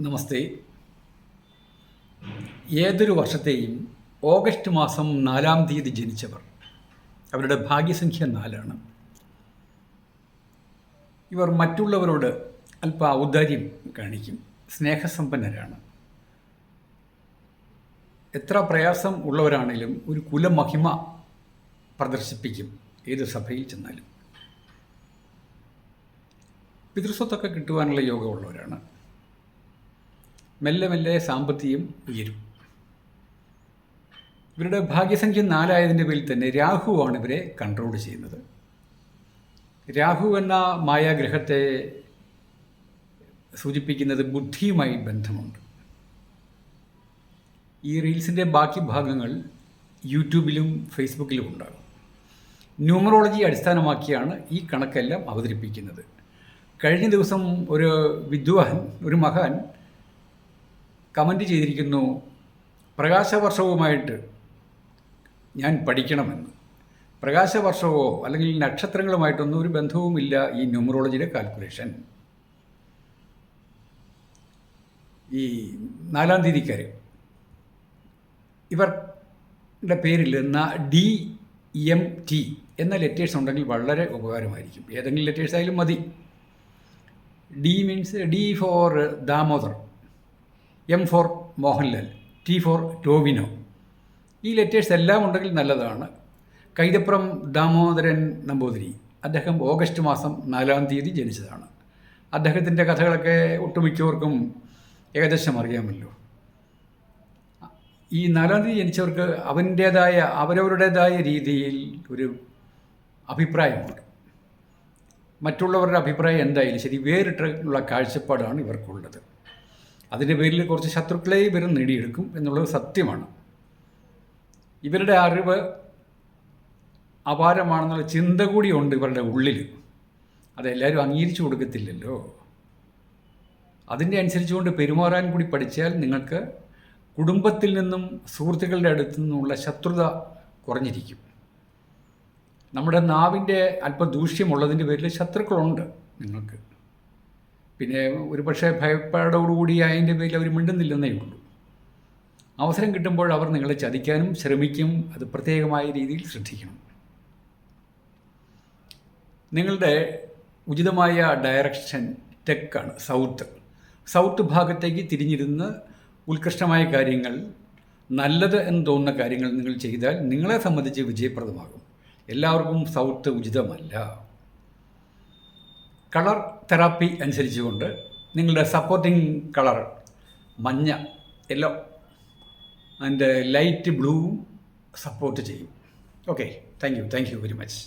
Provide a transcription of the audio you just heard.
നമസ്തേ. ഏതൊരു വർഷത്തെയും ഓഗസ്റ്റ് മാസം നാലാം തീയതി ജനിച്ചവർ. അവരുടെ ഭാഗ്യസംഖ്യ നാലാണ്. ഇവർ മറ്റുള്ളവരോട് അല്പ ഔദാര്യം കാണിക്കും. സ്നേഹസമ്പന്നരാണ്. എത്ര പ്രയാസം ഉള്ളവരാണെങ്കിലും ഒരു കുലമഹിമ പ്രദർശിപ്പിക്കും ഏത് സഭയിൽ ചെന്നാലും. പിതൃസ്വത്തൊക്കെ കിട്ടുവാനുള്ള യോഗമുള്ളവരാണ്. മെല്ലെ മെല്ലെ സാമ്പത്തികം ഉയരും. ഇവരുടെ ഭാഗ്യസംഖ്യ നാലായതിന്റെ പേരിൽ തന്നെ രാഹുവാണ് ഇവരെ കൺട്രോൾ ചെയ്യുന്നത്. രാഹു എന്ന മായാഗ്രഹത്തെ സൂചിപ്പിക്കുന്നത് ബുദ്ധിയുമായി ബന്ധമുണ്ട്. ഈ റീൽസിന്റെ ബാക്കി ഭാഗങ്ങൾ യൂട്യൂബിലും ഫേസ്ബുക്കിലും ഉണ്ടാകും. ന്യൂമറോളജി അടിസ്ഥാനമാക്കിയാണ് ഈ കണക്കെല്ലാം അവതരിപ്പിക്കുന്നത്. കഴിഞ്ഞ ദിവസം ഒരു വിദ്വാൻ ഒരു മഹാൻ കമന്റ് ചെയ്തിരിക്കുന്നു പ്രകാശവർഷവുമായിട്ട് ഞാൻ പഠിക്കണമെന്ന്. പ്രകാശവർഷവോ അല്ലെങ്കിൽ നക്ഷത്രങ്ങളുമായിട്ടൊന്നും ഒരു ബന്ധവുമില്ല ഈ ന്യൂമറോളജിയുടെ കാൽക്കുലേഷൻ. ഈ നാലാം തീയതിക്കാർ ഇവരുടെ പേരിൽ ഡി എം ടി എന്ന ലെറ്റേഴ്സ് ഉണ്ടെങ്കിൽ വളരെ ഉപകാരമായിരിക്കും. ഏതെങ്കിലും ലെറ്റേഴ്സ് ആയാലും മതി. D means D for Damodar. M for Mohanlal T for Tovino. ഈ ലെറ്റേഴ്സ് എല്ലാം ഉണ്ടെങ്കിൽ നല്ലതാണ്. കൈതപ്രം ദാമോദരൻ നമ്പൂതിരി അദ്ദേഹം ഓഗസ്റ്റ് മാസം നാലാം തീയതി ജനിച്ചതാണ്. അദ്ദേഹത്തിന്റെ കഥകളൊക്കെ ഒട്ടുമിക്കവർക്കും ഏകദേശം അറിയാമല്ലോ. ഈ നാലാം തീയതി ജനിച്ചവർക്ക് അവന്റേതായ അവരവരുടേതായ രീതിയിൽ ഒരു അഭിപ്രായമുണ്ട്. മറ്റുള്ളവരുടെ അഭിപ്രായം എന്തായാലും ശരി വേറിട്ടുള്ള കാഴ്ചപ്പാടാണ് ഇവർക്കുള്ളത്. അതിന്റെ പേരിൽ കുറച്ച് ശത്രുക്കളെ ഇവർ നേടിയെടുക്കും എന്നുള്ളത് സത്യമാണ്. ഇവരുടെ അറിവ് അപാരമാണെന്നുള്ള ചിന്ത കൂടിയുണ്ട് ഇവരുടെ ഉള്ളിൽ അതെല്ലാവരും അംഗീകരിച്ചു കൊടുക്കത്തില്ലല്ലോ. അതിന്റെ അനുസരിച്ചുകൊണ്ട് പെരുമാറാൻ കൂടി പഠിച്ചാൽ നിങ്ങൾക്ക് കുടുംബത്തിൽ നിന്നും സുഹൃത്തുക്കളുടെ അടുത്തു നിന്നുള്ള ശത്രുത കുറഞ്ഞിരിക്കും. നമ്മുടെ നാവിന്റെ അല്പം ദൂഷ്യമുള്ളതിന്റെ പേരിൽ ശത്രുക്കളുണ്ട് നിങ്ങൾക്ക്. പിന്നെ ഒരു പക്ഷേ ഭയപ്പാടോടുകൂടി അതിന്റെ പേരിൽ അവർ മിണ്ടുന്നില്ലെന്നേ ഉള്ളൂ. അവസരം കിട്ടുമ്പോൾ അവർ നിങ്ങളെ ചതിക്കാനും ശ്രമിക്കും അത് പ്രത്യേകമായ രീതിയിൽ ശ്രദ്ധിക്കണം. നിങ്ങളുടെ ഉചിതമായ ഡയറക്ഷൻ തെക്കാണ് സൗത്ത് സൗത്ത് ഭാഗത്തേക്ക് തിരിഞ്ഞിരുന്ന് ഉത്കൃഷ്ടമായ കാര്യങ്ങൾ നല്ലത് എന്ന് തോന്നുന്ന കാര്യങ്ങൾ നിങ്ങൾ ചെയ്താൽ നിങ്ങളെ സംബന്ധിച്ച് വിജയപ്രദമാകും. എല്ലാവർക്കും സൗത്ത് ഉചിതമല്ല. കളർ തെറാപ്പി അനുസരിച്ചുകൊണ്ട് നിങ്ങളുടെ സപ്പോർട്ടിംഗ് കളർ മഞ്ഞ യെല്ലോ ആൻഡ് ലൈറ്റ് ബ്ലൂവും സപ്പോർട്ട് ചെയ്യും. Okay thank you thank you very much